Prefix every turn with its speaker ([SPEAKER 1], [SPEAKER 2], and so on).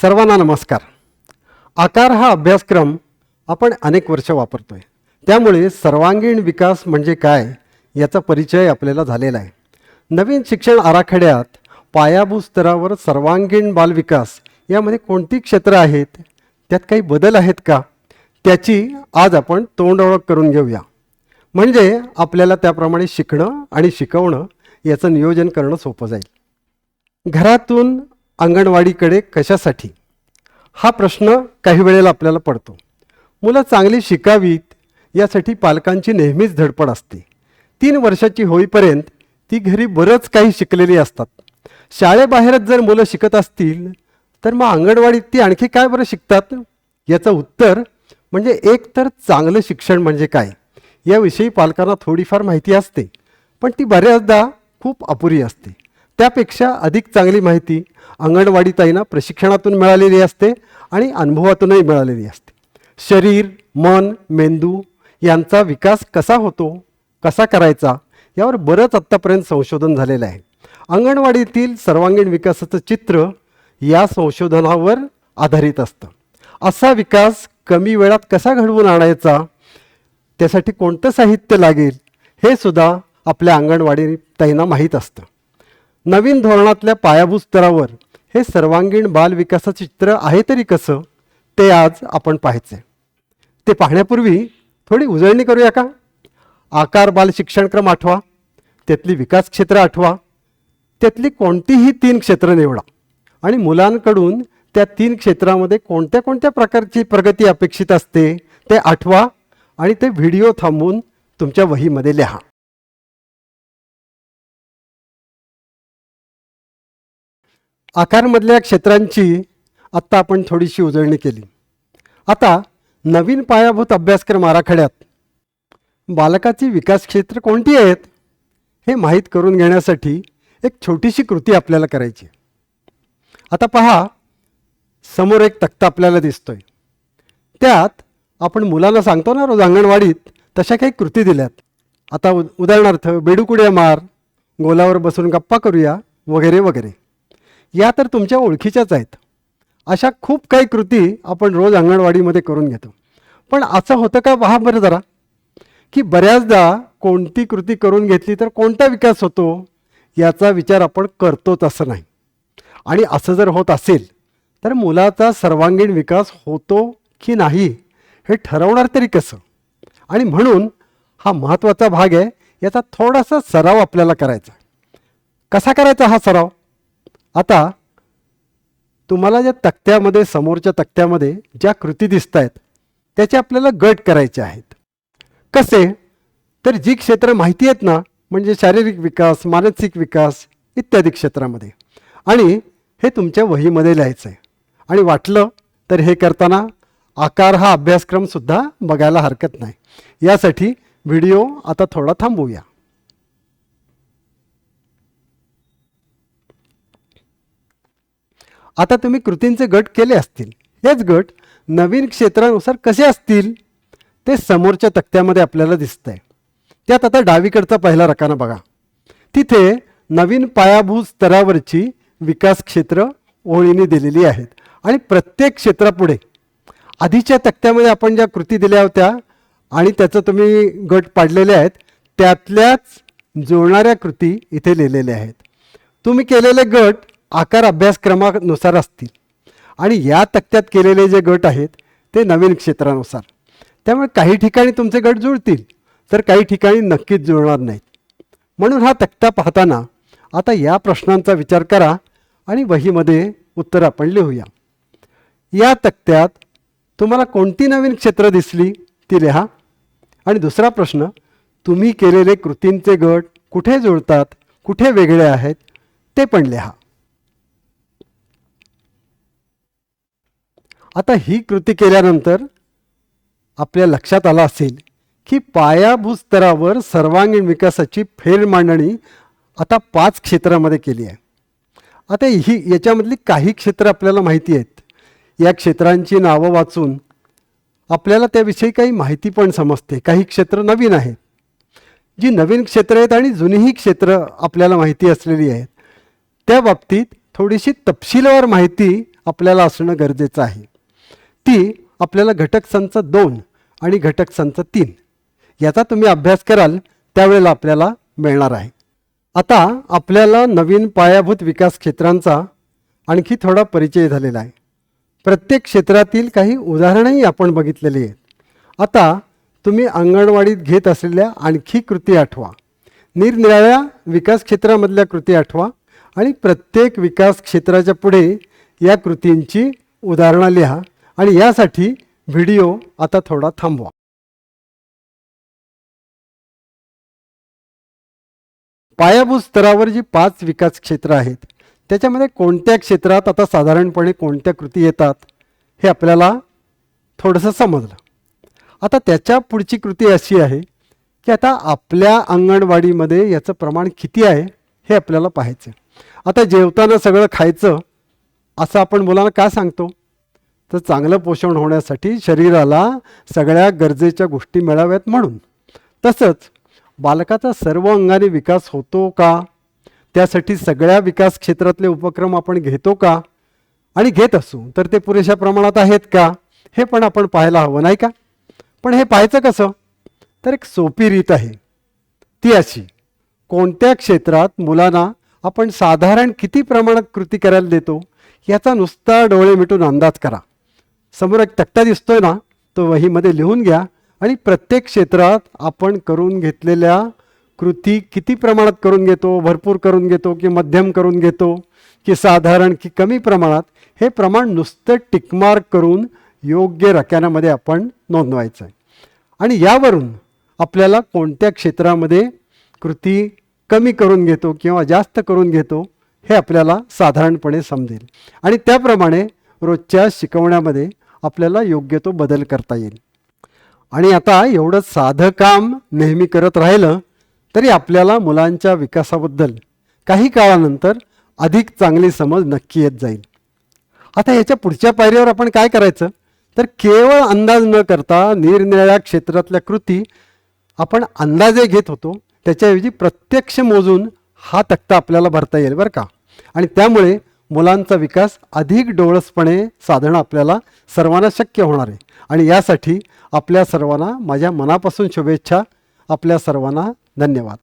[SPEAKER 1] सर्वांना नमस्कार. आकार हा अभ्यासक्रम आपण अनेक वर्ष वापरतो आहे त्यामुळे सर्वांगीण विकास म्हणजे काय याचा परिचय आपल्याला झालेला आहे. नवीन शिक्षण आराखड्यात पायाभूत स्तरावर सर्वांगीण बालविकास यामध्ये कोणती क्षेत्र आहेत? त्यात काही बदल आहेत का? त्याची आज आपण तोंड ओळख करून घेऊया. म्हणजे आपल्याला त्याप्रमाणे शिकणं आणि शिकवणं याचं नियोजन करणं सोपं जाईल. घरातून अंगणवाडीकडे कशासाठी? हा प्रश्न काही वेळेला आपल्याला पडतो. मुलं चांगली शिकावीत यासाठी पालकांची नेहमीच धडपड असते. तीन वर्षाची होईपर्यंत ती घरी बरंच काही शिकलेली असतात. शाळेबाहेरच जर मुलं शिकत असतील तर मग अंगणवाडीत ती आणखी काय बरं शिकतात? याचं उत्तर म्हणजे एक तर चांगलं शिक्षण म्हणजे काय? याविषयी पालकांना थोडीफार माहिती असते. पण ती बऱ्याचदा खूप अपुरी असते. त्यापेक्षा अधिक चांगली माहिती अंगणवाडीताईंना प्रशिक्षणातून मिळालेली असते आणि अनुभवातूनही मिळालेली असते. शरीर मन मेंदू यांचा विकास कसा होतो कसा करायचा यावर बरंच आत्तापर्यंत संशोधन झालेलं आहे. अंगणवाडीतील सर्वांगीण विकासाचं चित्र या संशोधनावर आधारित असतं. असा विकास कमी वेळात कसा घडवून आणायचा त्यासाठी कोणतं साहित्य लागेल हे सुद्धा आपल्या अंगणवाडी ताईंना माहीत असतं. नवीन धोरणातल्या पायाभूत स्तरावर हे सर्वांगीण बालविकासाचं चित्र आहे तरी कसं ते आज आपण पाहायचं. ते पाहण्यापूर्वी थोडी उजळणी करूया का? आकार बाल शिक्षणक्रम आठवा त्यातली विकास क्षेत्र आठवा त्यातली कोणतीही तीन क्षेत्र निवडा. आणि मुलांकडून त्या तीन क्षेत्रामध्ये कोणत्या कोणत्या प्रकारची प्रगती अपेक्षित असते ते आठवा आणि ते व्हिडिओ थांबवून तुमच्या वहीमध्ये लिहा. आकारमधल्या क्षेत्रांची आत्ता आपण थोडीशी उजळणी केली. आता नवीन पायाभूत अभ्यासक्रम आराखड्यात. बालकाची विकास क्षेत्र कोणती आहेत हे माहीत करून घेण्यासाठी एक छोटीशी कृती आपल्याला करायची आता पहा समोर एक तक्ता आपल्याला दिसतोय. त्यात आपण मुलांना सांगतो ना रोज अंगणवाडीत तशा काही कृती दिल्यात. आता उ उदाहरणार्थ बेडूकुड्या मार गोलावर बसून गप्पा करूया वगैरे वगैरे. या तर तुमच्या ओळखीच्याच आहेत. अशा खूप काही कृती आपण रोज अंगणवाडीमध्ये करून घेतो. पण असं होतं का? पहा बरं जरा. की बऱ्याचदा कोणती कृती करून घेतली तर कोणता विकास होतो? याचा विचार आपण करतोच असं नाही. आणि असं जर होत असेल तर मुलाचा सर्वांगीण विकास होतो की नाही हे ठरवणार तरी कसं? आणि म्हणून हा महत्त्वाचा भाग आहे याचा थोडासा सराव आपल्याला करायचा कसा करायचा हा सराव? आता तुम्हाला ज्या तक्त्यामध्ये समोरच्या तक्त्यामध्ये ज्या कृती दिसत आहेत त्याचे आपल्याला गट करायचे आहेत. कसे? तर जी क्षेत्र माहिती आहेत ना म्हणजे शारीरिक विकास मानसिक विकास इत्यादी क्षेत्रामध्ये. आणि हे तुमच्या वहीमध्ये लिहायचं आहे आणि वाटलं तर हे करताना आकार हा अभ्यासक्रमसुद्धा बघायला हरकत नाही. यासाठी व्हिडिओ आता थोडा थांबवूया. आता तुम्ही कृतींचे गट केले असतील. हेच गट नवीन क्षेत्रानुसार कसे असतील ते समोरच्या तक्त्यामध्ये आपल्याला दिसतं आहे त्यात आता डावीकडचा पहिला रकाना बघा. तिथे नवीन पायाभूत स्तरावरची विकास क्षेत्र ओळीने दिलेली आहेत. आणि प्रत्येक क्षेत्रापुढे आधीच्या तक्त्यामध्ये आपण ज्या कृती दिल्या होत्या आणि त्याचं तुम्ही गट पाडलेले आहेत त्यातल्याच जुळणाऱ्या कृती इथे लिहिलेल्या आहेत. तुम्ही केलेले गट आकार अभ्यासक्रमानुसार असतील. आणि या तक्त्यात केलेले जे गट आहेत ते नवीन क्षेत्रानुसार. त्यामुळे काही ठिकाणी तुमचे गट जुळतील तर काही ठिकाणी नक्कीच जुळणार नाहीत. म्हणून हा तक्ता पाहताना आता या प्रश्नांचा विचार करा आणि वहीमध्ये उत्तर आपण लिहूया. या तक्त्यात तुम्हाला कोणती नवीन क्षेत्र दिसली ती लिहा. आणि दुसरा प्रश्न तुम्ही केलेले कृतींचे गट कुठे जुळतात कुठे वेगळे आहेत ते पण लिहा. आता ही कृती केल्यानंतर आपल्या लक्षात आलं असेल की पायाभूत स्तरावर सर्वांगीण विकासाची फेरमांडणी आता पाच क्षेत्रामध्ये केली आहे. आता ही याच्यामधली काही क्षेत्र आपल्याला माहिती आहेत. या क्षेत्रांची नावं वाचून आपल्याला त्याविषयी काही माहिती पण समजते. काही क्षेत्र नवीन आहेत. जी नवीन क्षेत्र आहेत आणि जुनीही क्षेत्र आपल्याला माहिती असलेली आहेत. त्या बाबतीत थोडीशी तपशीलवार माहिती आपल्याला असणं गरजेचं आहे. ती आपल्याला घटक संच दोन आणि घटक संच तीन. याचा तुम्ही अभ्यास कराल त्यावेळेला आपल्याला मिळणार आहे. आता आपल्याला नवीन पायाभूत विकास क्षेत्रांचा आणखी थोडा परिचय झालेला आहे. प्रत्येक क्षेत्रातील काही उदाहरणंही आपण बघितलेली आहेत. आता तुम्ही अंगणवाडीत घेत असलेल्या आणखी कृती आठवा. निरनिराळ्या विकास क्षेत्रामधल्या कृती आठवा आणि प्रत्येक विकास क्षेत्राच्या पुढे या कृतींची उदाहरणं लिहा. आणि यासाठी व्हिडिओ आता थोडा थांबवा. पायाभूत स्तरावर जी पाच विकास क्षेत्र आहेत त्याच्यामध्ये कोणत्या क्षेत्रात आता साधारणपणे कोणत्या कृती येतात हे आपल्याला थोडंसं समजलं. आता त्याच्या पुढची कृती अशी आहे की आता आपल्या अंगणवाडीमध्ये याचं प्रमाण किती आहे हे आपल्याला पाहायचं आता जेवताना सगळं खायचं असं आपण मुलांना का सांगतो? तर चांगलं पोषण होण्यासाठी शरीराला सगळ्या गरजेच्या गोष्टी मिळाव्यात म्हणून. तसंच बालकाचा सर्व अंगाने विकास होतो का? त्यासाठी सगळ्या विकास क्षेत्रातले उपक्रम आपण घेतो का? आणि घेत असू तर ते पुरेशा प्रमाणात आहेत का? हे पण आपण पाहायला हवं नाही का? पण हे पाहायचं कसं? तर एक सोपी रीत आहे. ती अशी कोणत्या क्षेत्रात मुलांना आपण साधारण किती प्रमाणात कृती करायला देतो याचा नुसता डोळे मिटून अंदाज करा. समोर एक तक्ता दिसतोय ना तो वहीमध्ये लिहून घ्या आणि प्रत्येक क्षेत्रात आपण करून घेतलेल्या कृती किती प्रमाणात करून घेतो भरपूर करून घेतो की मध्यम करून घेतो की साधारण की कमी प्रमाणात हे प्रमाण नुसतं टिकमार्क करून योग्य रक्यानामध्ये आपण नोंदवायचं आहे आणि यावरून आपल्याला कोणत्या क्षेत्रामध्ये कृती कमी करून घेतो किंवा जास्त करून घेतो हे आपल्याला साधारणपणे समजेल. आणि त्याप्रमाणे रोजच्या शिकवण्यामध्ये आपल्याला योग्य तो बदल करता येईल. आणि आता एवढं साधं काम नेहमी करत राहिलं तरी आपल्याला मुलांच्या विकासाबद्दल काही काळानंतर अधिक चांगली समज नक्की येत जाईल. आता याच्या पुढच्या पायरीवर आपण काय करायचं? तर केवळ अंदाज न करता निरनिराळ्या क्षेत्रातल्या कृती आपण अंदाजे घेत होतो त्याच्याऐवजी प्रत्यक्ष मोजून हा तक्ता आपल्याला भरता येईल बरं का? आणि त्यामुळे मुलांचा विकास अधिक डोळसपणे साधणं आपल्याला सर्वांना शक्य होणार आहे. आणि यासाठी आपल्या सर्वांना माझ्या मनापासून शुभेच्छा. आपल्या सर्वांना धन्यवाद.